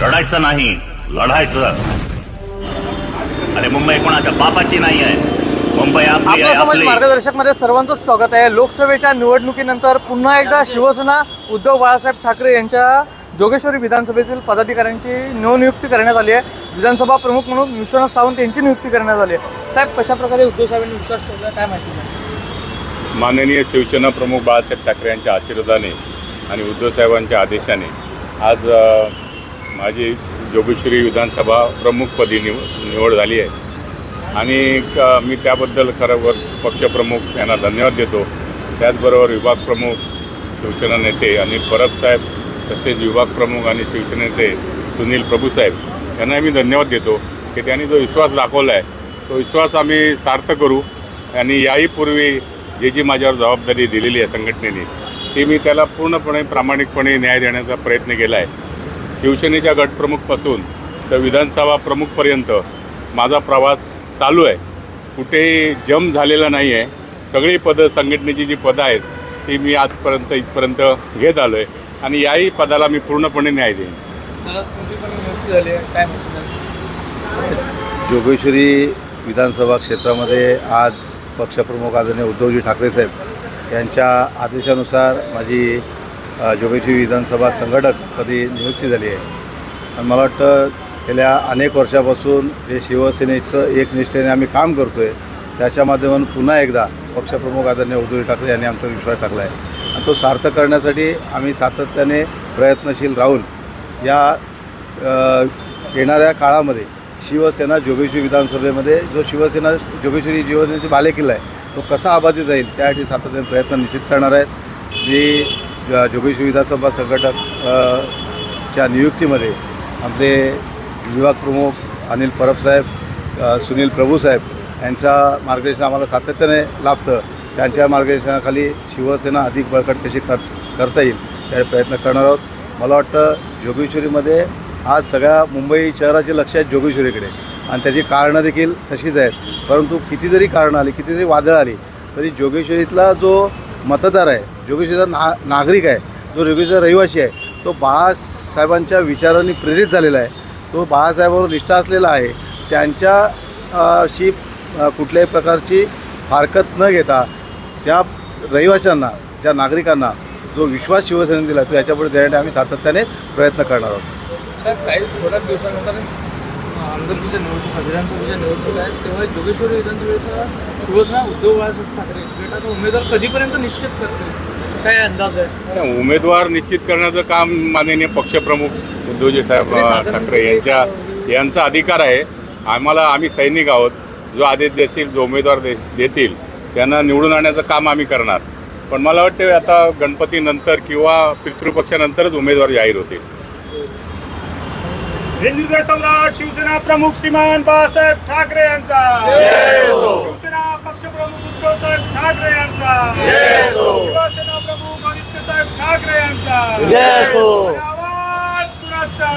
रडायचं नाही लढायचं. अरे मुंबई कोणाच्या बापाची नाही आहे. मुंबई आपली आपल्या आहे समाज आपली. मार्गदर्शकमध्ये सर्वांचं स्वागत आहे. लोकसभेच्या निवडणुकीनंतर पुन्हा एकदा शिवसेना उद्धव बाळासाहेब ठाकरे यांच्या जोगेश्वरी विधानसभेतील पदाधिकाऱ्यांची नवनियुक्ती करण्यात आली आहे. विधानसभा प्रमुख म्हणून विश्वनाथ सावंत यांची नियुक्ती करण्यात आली आहे. साहेब कशा प्रकारे उद्धव साहेबांनी विश्वास ठेवला? काय माहिती नाही. माननीय शिवसेना प्रमुख बाळासाहेब ठाकरे यांच्या आशीर्वादाने आणि उद्धवसाहेबांच्या आदेशाने आज माझी जोगेश्वरी विधानसभा प्रमुखपदी निव निवड झाली आहे. आणि मी त्याबद्दल खरोबर पक्षप्रमुख यांना धन्यवाद देतो. त्याचबरोबर विभाग प्रमुख शिवसेना नेते आणि परब साहेब तसेच विभाग प्रमुख आणि शिवसेना नेते सुनील प्रभूसाहेब यांनाही मी धन्यवाद देतो की त्यांनी जो विश्वास दाखवला आहे तो विश्वास आम्ही सार्थ करू. आणि याही पूर्वी जे जी माझ्यावर जबाबदारी दिलेली आहे संघटनेने ती मी त्याला पूर्णपणे प्रामाणिकपणे न्याय देण्याचा प्रयत्न केला आहे शिवसेनेच्या गटप्रमुखपासून तर विधानसभा प्रमुखपर्यंत माझा प्रवास चालू आहे. कुठेही जम झालेला नाही आहे सगळी पदं संघटनेची जी पदं आहेत ती मी आजपर्यंत इथपर्यंत घेत आलो आहे आणि याही पदाला मी पूर्णपणे न्याय देईन. जोगेश्वरी विधानसभा क्षेत्रामध्ये आज पक्षप्रमुख आदरणीय उद्धवजी ठाकरे साहेब यांच्या आदेशानुसार माझी जोगेश्वरी विधानसभा संघटक पदी नियुक्ती झाली आहे. आणि मला वाटतं गेल्या अनेक वर्षापासून जे शिवसेनेचं एकनिष्ठेने आम्ही काम करतो आहे त्याच्या माध्यमातून पुन्हा एकदा पक्षप्रमुख आदरणीय उद्धव ठाकरे यांनी आमचा विश्वास टाकला आहे आणि तो सार्थक करण्यासाठी आम्ही सातत्याने प्रयत्नशील राहून या येणाऱ्या काळामध्ये शिवसेना जोगेश्वरी विधानसभेमध्ये जो शिवसेना जोगेश्वरी जीवनाची बालेकिल्ला आहे तो कसा आबाधित जाईल त्यासाठी सातत्याने प्रयत्न निश्चित करणार आहेत. जी ज- जोगेश्वरी विधानसभा संघटक च्या नियुक्तीमध्ये आमचे विभाग प्रमुख अनिल परबसाहेब सुनील प्रभू साहेब यांचा मार्गदर्शन आम्हाला सातत्याने लाभतं. त्यांच्या मार्गदर्शनाखाली शिवसेना अधिक बळकट कशी कर करता येईल त्या प्रयत्न करणार आहोत. मला वाटतं जोगेश्वरीमध्ये आज सगळ्या मुंबई शहराचे लक्ष आहेत जोगेश्वरीकडे. आणि त्याची कारणं देखील तशीच आहेत. परंतु किती जरी कारणं आली किती जरी वादळ आली तरी जोगेश्वरीतला जो मतदार आहे जोगेश्वरचा ना नागरिक आहे जो जोगेश्वर रहिवासी आहे तो बाळासाहेबांच्या विचारांनी प्रेरित झालेला आहे तो बाळासाहेबांवर निष्ठा असलेला आहे त्यांच्या शी कुठल्याही प्रकारची फारकत न घेता ज्या रहिवाशांना ज्या नागरिकांना जो विश्वास शिवसेनेने दिला तो याच्यापुढे देण्यासाठी आम्ही सातत्याने प्रयत्न करणार आहोत. साहेब काही थोड्याच दिवसानंतर आमदारकीच्या निवडणूक विधानसभेच्या निवडणूक आहेत तेव्हा जोगेश्वर विधानसभेचा शिवसेना उद्धव बाळासाहेब ठाकरे गटाचा उमेदवार कधीपर्यंत निश्चित करते काय अंदाज आहे? उमेदवार निश्चित करण्याचं काम माननीय पक्षप्रमुख उद्धवजी साहेब अ, ठाकरे यांच्या यांचा अधिकार आहे. आम्हाला आम्ही सैनिक आहोत. जो आदेश देतील जो उमेदवार दे देतील त्यांना निवडून आणण्याचं काम आम्ही करणार. पण मला वाटतं आता गणपतीनंतर किंवा पितृपक्षानंतरच उमेदवार जाहीर होतील. हिंदुत्व सम्राट शिवसेना प्रमुख श्रीमान बाळासाहेब ठाकरे यांचा. शिवसेना पक्षप्रमुख उद्धव साहेब ठाकरे यांचा शिवसेना प्रमुख आदित्य साहेब ठाकरे यांचा आणि आवाज कुणाचा